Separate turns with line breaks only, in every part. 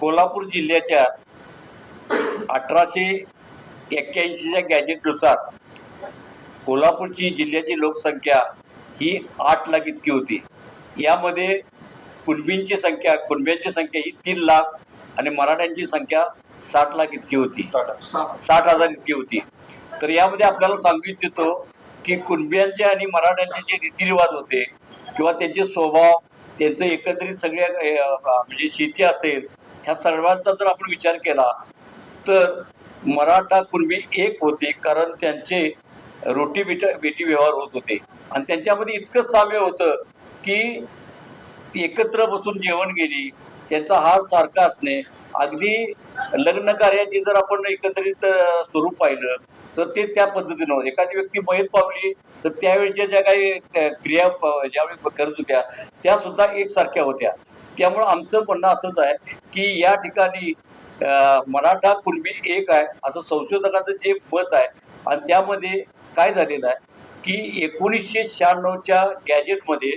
कोल्हापूर जिल्ह्याच्या अठराशे एक्क्याऐंशीच्या गॅजेटनुसार कोल्हापूरची जिल्ह्याची लोकसंख्या ही आठ लाख इतकी होती. यामध्ये कुणबींची संख्या कुणब्यांची संख्या ही तीन लाख आणि मराठ्यांची संख्या साठ लाख इतकी होती. साठ हजार. इतकी होती. तर यामध्ये आपल्याला सांगू इच्छितो की कुणबियांचे आणि मराठ्यांचे जे रीतिरिवाज होते किंवा त्यांचे स्वभाव त्यांचं एकत्रित सगळ्या म्हणजे शेती असेल ह्या सर्वांचा जर आपण विचार केला तर मराठा कुणबी एक होते कारण त्यांचे रोटी बिट बेटी व्यवहार होत होते. आणि त्यांच्यामध्ये इतकं साम्य होतं की एकत्र बसून जेवण गेली त्यांचा हार सारखा असणे. अगदी लग्न कार्याची जर आपण एकत्रित स्वरूप पाहिलं तर ते त्या पद्धतीनं होते. एखादी व्यक्ती मयत पावली तर त्यावेळच्या ज्या काही क्रिया प- ज्यावेळी करत होत्या त्या सुद्धा एकसारख्या होत्या. त्यामुळं आमचं म्हणणं असंच आहे की या ठिकाणी मराठा कुणबी एक आहे असं संशोधकाचं जे मत आहे आणि त्यामध्ये काय झालेलं आहे की एकोणीसशे शहाण्णवच्या गॅजेटमध्ये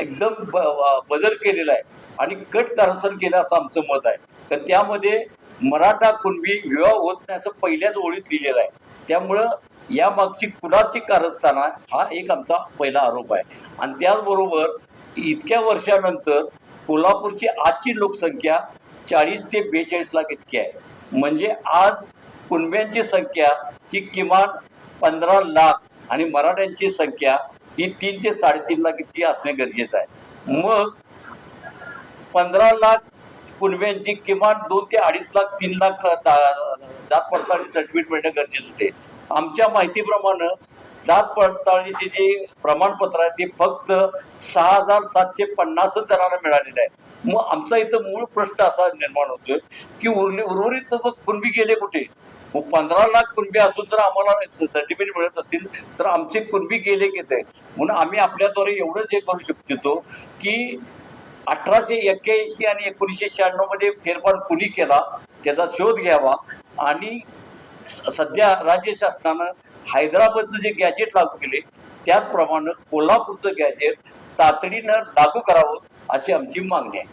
एकदम ब- बदल केलेला आहे आणि कट कारस्थान केलं असं आमचं मत आहे. तर त्यामध्ये मराठा कुणबी विवाह होत नाही असं पहिल्याच ओळीत लिहिलेलं आहे. त्यामुळं यामागची कुणाची कारस्थान आहे हा एक आमचा पहिला आरोप आहे. आणि त्याचबरोबर इतक्या वर्षानंतर कोल्हापूरची आजची लोकसंख्या चाळीस ते बेचाळीस लाख इतकी आहे. म्हणजे आज कुणब्यांची संख्या ही किमान पंधरा लाख आणि मराठ्यांची संख्या ही तीन ते साडेतीन लाख इतकी असणे गरजेचं आहे. मग पंधरा लाख कुणब्यांची किमान दोन ते अडीच लाख तीन लाख जात पडताळणी सर्टिफिकेट मिळणं गरजेचं होते. आमच्या माहितीप्रमाणे जात पडताळणीची जी प्रमाणपत्र आहे ते फक्त सहा हजार सातशे पन्नासच जणांना मिळालेलं आहे. मग आमचा इथं मूळ प्रश्न असा निर्माण होतोय की उरले उर्वरित मग कुणबी गेले कुठे? मग पंधरा लाख कुणबी असून जर आम्हाला सर्टिफिकेट मिळत असतील तर आमचे कुणबी गेले किती म्हणून आम्ही आपल्याद्वारे एवढंच हे करू शकतो की अठराशे एक्क्याऐंशी आणि एकोणीसशे शहाण्णवमध्ये फेरफार कुणी केला त्याचा शोध घ्यावा आणि सध्या राज्य शासनानं हैदराबादचं जे गॅजेट लागू केले त्याचप्रमाणे कोल्हापूरचं गॅजेट तातडीनं लागू करावं अशी आमची मागणी आहे.